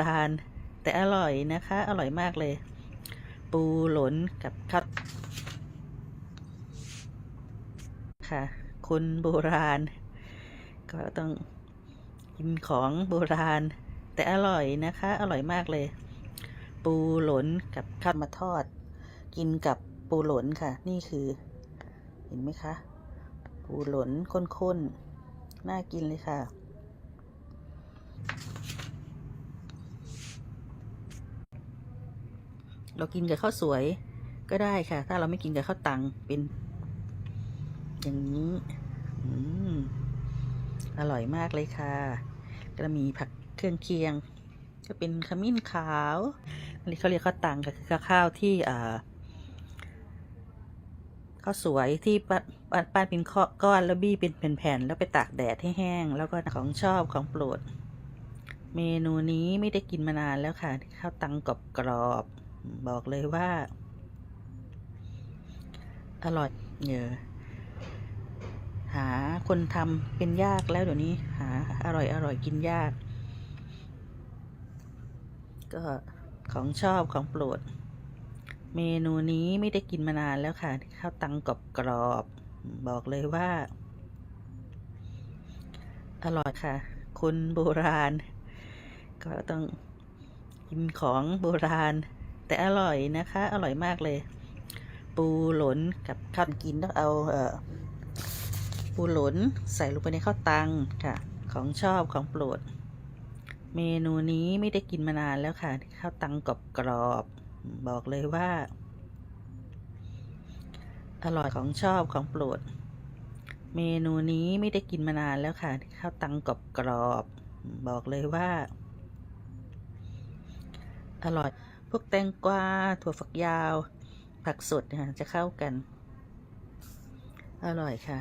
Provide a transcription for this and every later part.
ราณ แต่อร่อยนะคะ อร่อยมากเลย ปูหลนกับข้าวค่ะ คนโบราณ ก็ต้องกินของโบราณ แต่อร่อยนะคะ อร่อยมากเลย ปูหลนกับข้าวมาทอด กินกับปูหลนค่ะ นี่คือ เห็นไหมคะ ปูหลนข้นๆ น่ากินเลยค่ะ เรากินกับข้าวสวยก็ได้ค่ะ ถ้าเราไม่กินกับข้าวตังเป็น อย่างนี้อืมอร่อยมากเลยค่ะ ก็มีผักเครื่องเคียง ก็เป็นขมิ้นขาวอันนี้เขาเรียกข้าวตังก็คือข้าวที่อ่าข้าวสวยที่ปั้นเป็นก้อนแล้วบี้เป็นแผ่นๆแล้วไปตากแดดให้แห้ง แล้วก็ของชอบของโปรด เมนูนี้ไม่ได้กินมานานแล้วค่ะ ข้าวตังกรอบกรอ บอกเลยว่า อร่อยเยอะหาคนทำเป็นยากแล้วเดี๋ยวนี้ หา อร่อยอร่อยกินยาก ก็ของชอบของโปรด เมนูนี้ไม่ได้กินมานานแล้วค่ะ ข้าวตังกรอบกรอบบอกเลยว่า อร่อยค่ะ คนโบราณ ก็ต้องกินของโบราณ แต่อร่อยนะคะ อร่อยมากเลย ปูหลนกับข้าวกินต้องเอาเออปูหลนใส่ลงไปในข้าวตังค่ะ ของชอบของโปรด เมนูนี้ไม่ได้กินมานานแล้วค่ะ ข้าวตังกรอบกรอบบอกเลยว่า อร่อยของชอบของโปรด เมนูนี้ไม่ได้กินมานานแล้วค่ะ ข้าวตังกรอบกรอบบอกเลยว่า อร่อย พวกแตงกวาถั่วฝักยาว ผักสดนะคะจะเข้ากัน อร่อยค่ะ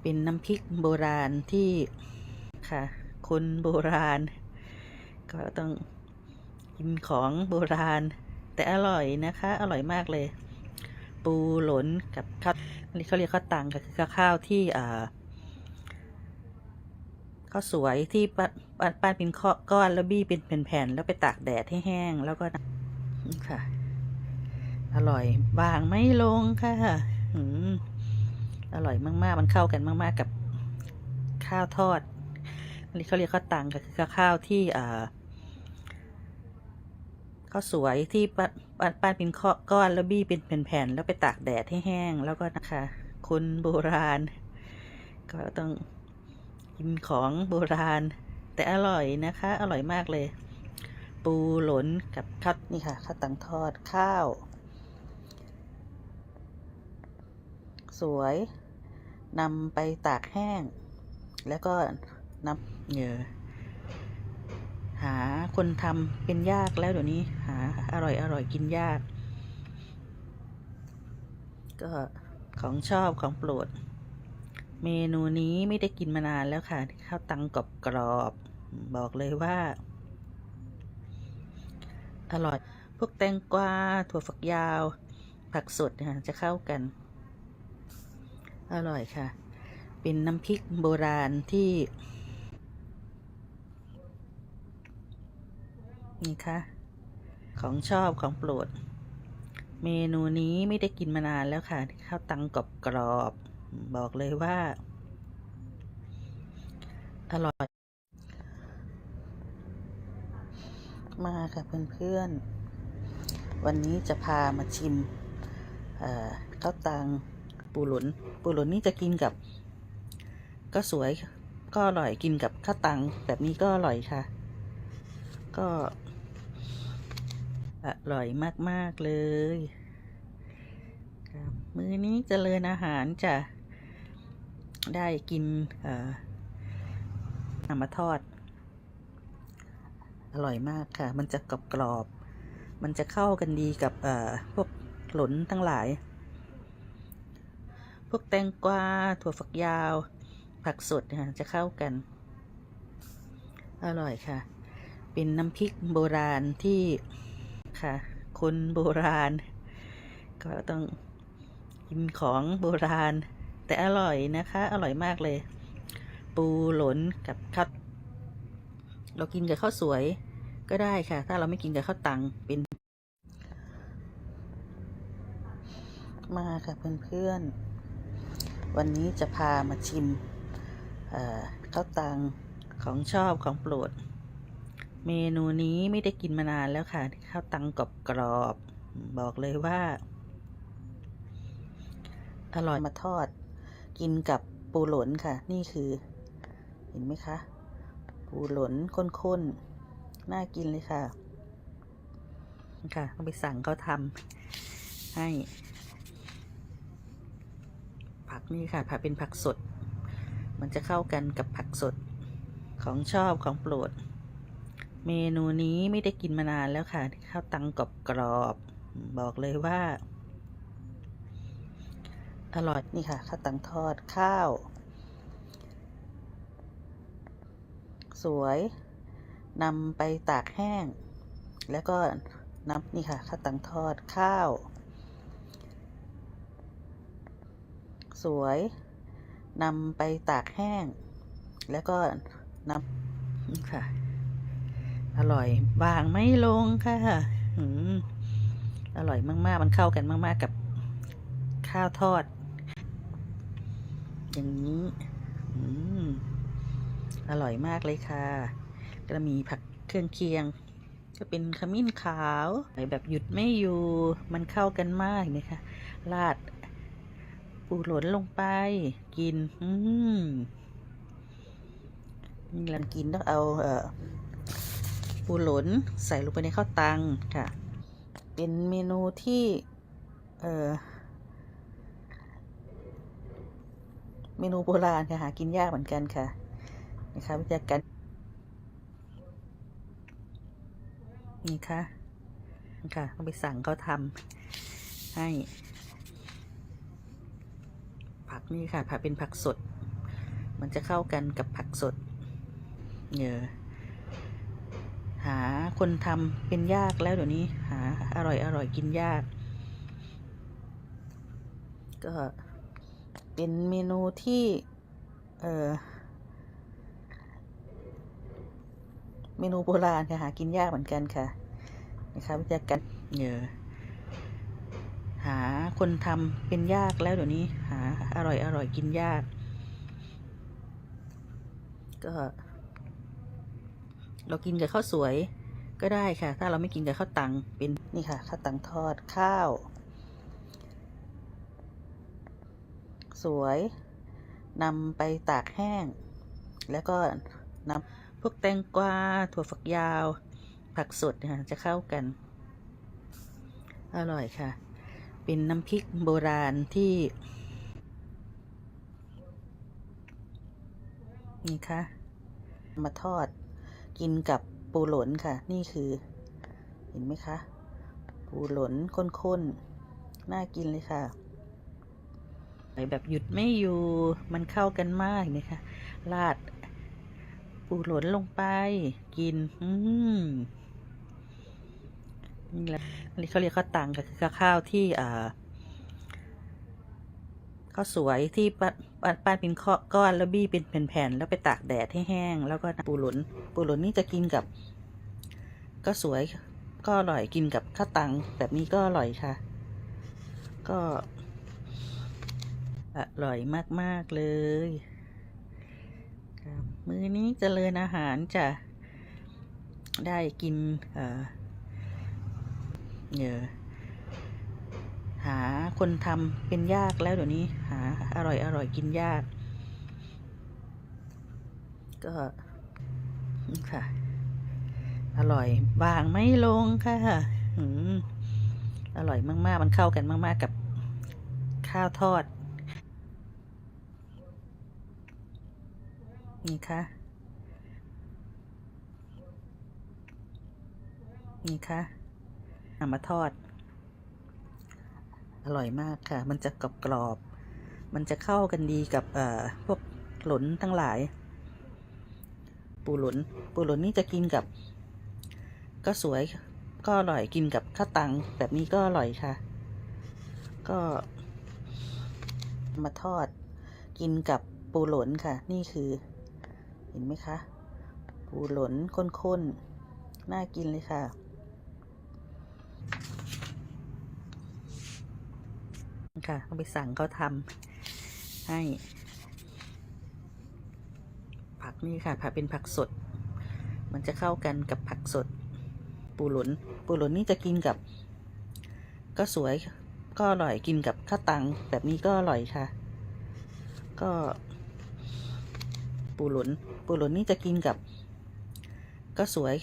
เป็นน้ำพริกโบราณที่ค่ะ คนโบราณ ก็ต้องกินของโบราณ แต่อร่อยนะคะ อร่อยมากเลย ปูหลนกับข้าวอันนี้เขาเรียกข้าวตังก็คือข้าวที่อ่าข้าวสวยที่ปั้นเป็นข้อก้อนแล้วบี้เป็นแผ่นๆแล้วไปตากแดดให้แห้งแล้วก็ ค่ะ อร่อย บางไม่ลงค่ะอืมอร่อยมาก ๆ มันเข้ากันมาก ๆ กับข้าวทอดอันนี้เขาเรียกข้าวตังก็คือข้าวที่อ่าข้าวสวยที่ปั้นปั้นเป็นก้อนแล้วบี้เป็นแผ่นๆแล้วไปตากแดดให้แห้ง แล้วก็นะคะคนโบราณ ก็ต้องกินของโบราณ แต่อร่อยนะคะ อร่อยมากเลย ปูหลนกับข้าวนี่ค่ะข้าวตังทอดข้าว สวยนำไปตากแห้ง แล้วก็นำเนอหาคนทำเป็นยากแล้วเดี๋ยวนี้หาอร่อยอร่อยกินยาก ก็ของชอบของโปรด เมนูนี้ไม่ได้กินมานานแล้วค่ะข้าวตังกรอบกรอบ บอกเลยว่า อร่อย พวกแตงกวาถั่วฝักยาว ผักสดนะคะจะเข้ากัน อร่อยค่ะ เป็นน้ำพริกโบราณที่นี่ค่ะของชอบของโปรด เมนูนี้ไม่ได้กินมานานแล้วค่ะ ข้าวตังกรอบกรอบ บอกเลยว่า อร่อย มาค่ะเพื่อนๆ วันนี้จะพามาชิมข้าวตังปูหลุน ปูหลุนนี่จะกินกับ ก็สวยก็อร่อยกินกับข้าวตังแบบนี้ก็อร่อยค่ะ ก็ อร่อยมากๆเลยมื้อนี้จเจริญอาหารจะได้กินเอ่อนำมาทอด อร่อยมากค่ะ มันจะกรอบกรอบๆมันจะเข้ากันดีกับพวกหลนทั้งหลาย พวกแตงกวา ถั่วฝักยาว ผักสดนะคะจะเข้ากัน อร่อยค่ะ เป็นน้ำพริกโบราณที่ค่ะ คนโบราณ ก็ต้องกินของโบราณ แต่อร่อยนะคะ อร่อยมากเลย ปูหลนกับข้าว เรากินกับข้าวสวยก็ได้ค่ะ ถ้าเราไม่กินกับข้าวตังเป็น มาค่ะเพื่อนๆ วันนี้จะพามาชิมข้าวตังของชอบของโปรด เมนูนี้ไม่ได้กินมานานแล้วค่ะ ข้าวตังกรอบกรอบบอกเลยว่าอร่อยมาทอด กินกับปูหลนค่ะ นี่คือ เห็นไหมคะ ปูหลนข้นๆ น่ากินเลยค่ะ ค่ะต้องไปสั่งเขาทำให้ ผักนี่ค่ะ ผักเป็นผักสด มันจะเข้ากันกับผักสดของชอบของโปรด เมนูนี้ไม่ได้กินมานานแล้วค่ะ ข้าวตังกรอบกรอบๆบอกเลยว่า อร่อยนี่ค่ะ ข้าวตังทอดข้าว สวยนำไปตากแห้ง แล้วก็นำนี่ค่ะข้าวตังทอดข้าว สวยนำไปตากแห้ง แล้วก็นำนี่ค่ะ อร่อยบางไม่ลงค่ะอืมอร่อยมาก ๆ มันเข้ากันมาก ๆ กับข้าวทอด อย่างนี้ อืม อร่อยมากเลยค่ะ ก็มีผักเครื่องเคียงก็เป็นขมิ้นขาวแบบหยุดไม่อยู่ มันเข้ากันมากเลยค่ะราดปูหลนลงไป กิน อืมนี่หลังกินต้องเอาเออปูหลนใส่ลงไปในข้าวตังค่ะ เป็นเมนูที่ เออเมนูโบราณค่ะหากินยากเหมือนกันค่ะ นะคะวิธีการนี่ค่ะค่ะต้องไปสั่งเขาทำให้ ผักนี่ค่ะ ผักเป็นผักสด มันจะเข้ากันกับผักสดเนอหาคนทำเป็นยากแล้วเดี๋ยวนี้ หา อร่อยอร่อยกินยาก ก็เป็นเมนูที่ เออ เมนูโบราณค่ะหากินยากเหมือนกันค่ะนะคะวิธีการเนอหาคนทำเป็นยากแล้วเดี๋ยวนี้ หา อร่อยอร่อยกินยาก ก็ เรากินกับข้าวสวยก็ได้ค่ะ ถ้าเราไม่กินกับข้าวตังเป็นนี่ค่ะข้าวตังทอดข้าว สวยนำไปตากแห้ง แล้วก็นำ พวกแตงกวาถั่วฝักยาว ผักสดนะคะจะเข้ากัน อร่อยค่ะ เป็นน้ำพริกโบราณที่ นี่ค่ะ มาทอดกินกับปูหลนค่ะ นี่คือ เห็นไหมคะ ปูหลนข้นๆ น่ากินเลยค่ะแบบหยุดไม่อยู่ มันเข้ากันมากเลยค่ะราด ปูหลนลงไป กิน อืมนี่แหละอันนี้เขาเรียกข้าวตังค่ะคือข้าวที่อ่าข้าวสวยที่ปั้นปั้นปั้นเป็นข้อก้อนแล้วบี้เป็นแผ่นๆแล้วไปตากแดดให้แห้ง แล้วก็ปูหลนปูหลนนี่จะกินกับก็สวยก็อร่อยกินกับข้าวตังแบบนี้ก็อร่อยค่ะ ก็อร่อยมาก ๆ เลย มื้อนี้เจริญอาหารจะได้กิน เออเนอหาคนทำเป็นยากแล้วเดี๋ยวนี้ หา อร่อยอร่อยกินยาก ก็ค่ะ อร่อยบางไม่ลงค่ะอืมอร่อยมาก ๆ มันเข้ากันมาก ๆ กับข้าวทอด นี่ค่ะ นี่ค่ะนำมาทอด อร่อยมากค่ะ มันจะกรอบกรอบ มันจะเข้ากันดีกับเอ่อพวกหลนทั้งหลาย ปูหลน ปูหลนนี่จะกินกับ ก็สวยก็อร่อยกินกับข้าวตังแบบนี้ก็อร่อยค่ะ ก็มาทอดกินกับปูหลนค่ะ นี่คือ เห็นไหมคะ ปูหลนข้นๆ น่ากินเลยค่ะ ค่ะต้องไปสั่งเขาทำให้ ผักนี่ค่ะ ผักเป็นผักสด มันจะเข้ากันกับผักสด ปูหลน ปูหลนนี่จะกินกับ ก็สวยก็อร่อยกินกับข้าวตังแบบนี้ก็อร่อยค่ะ ก็ ปูหลุนปูหลุนนี่จะกินกับ ก็สวย